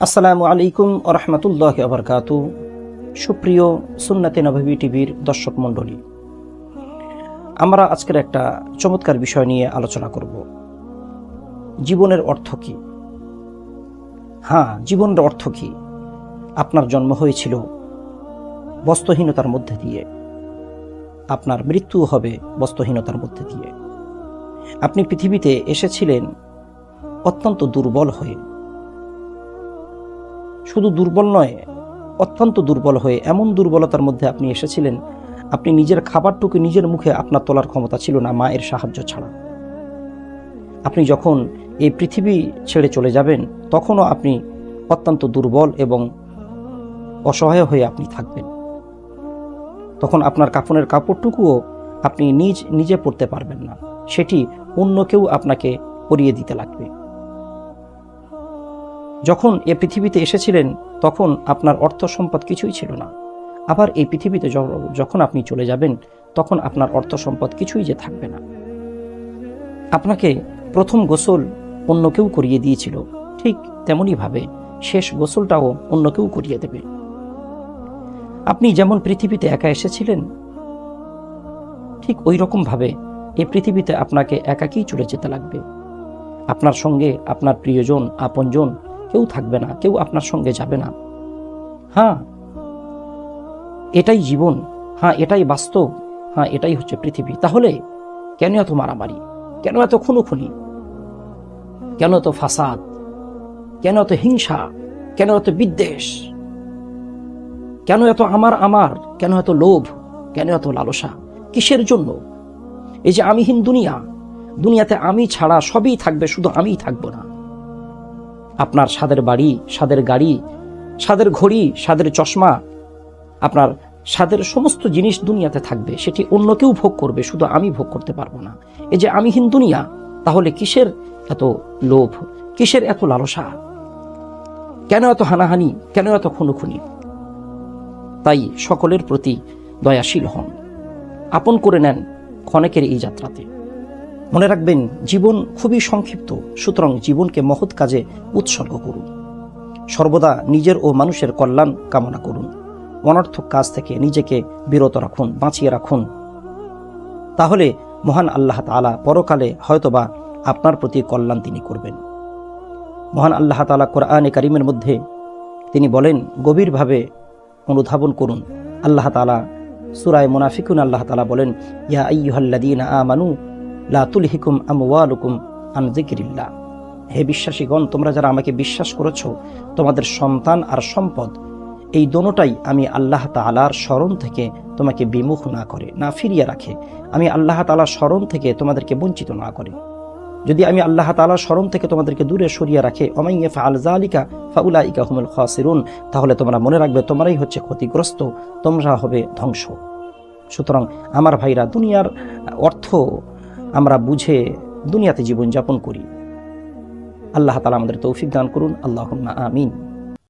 আসসালামু আলাইকুম রহমতুল্লাহ আবরকাত সুপ্রিয় সুন্নাতে নবী টিভির দর্শক মণ্ডলী, আমরা আজকের একটা চমৎকার বিষয় নিয়ে আলোচনা করব। জীবনের অর্থ কি? হ্যাঁ জীবনের অর্থ কি? আপনার জন্ম হয়েছিল বস্ত্রহীনতার মধ্যে দিয়ে। আপনার মৃত্যু হবে বস্ত্রহীনতার মধ্যে দিয়ে। আপনি পৃথিবীতে এসেছিলেন অত্যন্ত দুর্বল হয়ে। শুধু দুর্বল নয়, অত্যন্ত দুর্বল হয়ে এমন দুর্বলতার মধ্যে আপনি এসেছিলেন, আপনি নিজের খাবারটুকু নিজের মুখে আপনার তোলার ক্ষমতা ছিল না, মায়ের সাহায্য ছাড়া। আপনি যখন এই পৃথিবী ছেড়ে চলে যাবেন, তখনও আপনি অত্যন্ত দুর্বল এবং অসহায় হয়ে আপনি থাকবেন। তখন আপনার কাফনের কাপড়টুকুও আপনি নিজ, নিজে পরতে পারবেন না। সেটি অন্য কেউ আপনাকে পরিয়ে দিতে লাগবে। যখন এ পৃথিবীতে এসেছিলেন, তখন আপনার অর্থ সম্পদ কিছুই ছিল না। আবার এই পৃথিবীতে যখন আপনি চলে যাবেন, তখন আপনার অর্থ সম্পদ কিছুই যে থাকবে না। আপনাকে প্রথম গোসল অন্য কেউ করিয়ে দিয়েছিল। ঠিক তেমনইভাবে শেষ গোসলটাও অন্য কেউ করিয়ে দেবে। আপনি যেমন পৃথিবীতে একা এসেছিলেন, ঠিক ওই রকমভাবে এ পৃথিবীতে আপনাকে একাকেই চলে যেতে লাগবে। আপনার সঙ্গে আপনার প্রিয়জন, আপনজন কেউ থাকবে না, কেউ আপনার সঙ্গে যাবে না। হ্যাঁ এটাই জীবন হ্যাঁ এটাই বাস্তব হ্যাঁ এটাই হচ্ছে পৃথিবী। তাহলে কেন এত মারামারি? কেন এত খুনোখুনি? কেন এত ফাসাদ? কেন এত হিংসা? কেন এত বিদ্বেষ? কেন এত আমার আমার? কেন এত লোভ? কেন এত লালসা? কিসের জন্য? এই যে আমিহীন দুনিয়া, দুনিয়াতে আমি ছাড়া সবই থাকবে, শুধু আমিই থাকব না। আপনার স্বাদের বাড়ি স্বাদের গাড়ি স্বাদের ঘড়ি স্বাদের চশমা, আপনার স্বাদের সমস্ত জিনিস দুনিয়াতে থাকবে। সেটি অন্য কেউ ভোগ করবে, শুধু আমি ভোগ করতে পারব না। এই যে আমি হিন দুনিয়া তাহলে কিসের এত লোভ? কিসের এত লালসা? কেন এত হানাহানি? কেন এত খুনোখুনি? তাই সকলের প্রতি দয়াশীল হন। আপন করে নেন ক্ষণেকের এই যাত্রাতে। মনে রাখবেন, জীবন খুবই সংক্ষিপ্ত, সুতরাং জীবনকে মহৎ কাজে উৎসর্গ করুন। সর্বদা নিজের ও মানুষের কল্যাণ কামনা করুন। অনর্থক কাজ থেকে নিজেকে বিরত রাখুন, বাঁচিয়ে রাখুন। তাহলে মহান আল্লাহ তাআলা পরকালে হয়তোবা আপনার প্রতি কল্যাণ তিনি করবেন। মহান আল্লাহ তাআলা কোরআনে কারিমের মধ্যে তিনি বলেন, গভীরভাবে অনুধাবন করুন। আল্লাহ তাআলা, সুরায় মুনাফিকুন আল্লাহ তালা বলেন, ইয়া আ আমানু লা তুলহিকুম আমওয়ালুকুম আন যিকরিল্লাহ। হে বিশ্বাসীগণ, তোমরা যারা আমাকে বিশ্বাস করেছ, তোমাদের সন্তান আর সম্পদ, এই দোনোটাই আমি আল্লাহ তাআলার স্মরণ থেকে তোমাকে বিমুখ না করে, না ফিরিয়ে রাখে। আমি আল্লাহ তাআলার স্মরণ থেকে তোমাদেরকে বঞ্চিত না করে। যদি আমি আল্লাহ তাআলার স্মরণ থেকে তোমাদেরকে দূরে সরিয়ে রাখে অমাইয়া ফা আল জালিকা ফাউলাইকা হুমুল খাসিরুন, তাহলে তোমরা মনে রাখবে তোমরাই হচ্ছে ক্ষতিগ্রস্ত, তোমরা হবে ধ্বংস। সুতরাং আমার ভাইরা, দুনিয়ার অর্থ আমরা বুঝে দুনিয়াতে জীবনযাপন করি। আল্লাহ তালা আমাদের তৌফিক দান করুন। আল্লাহ আমিন।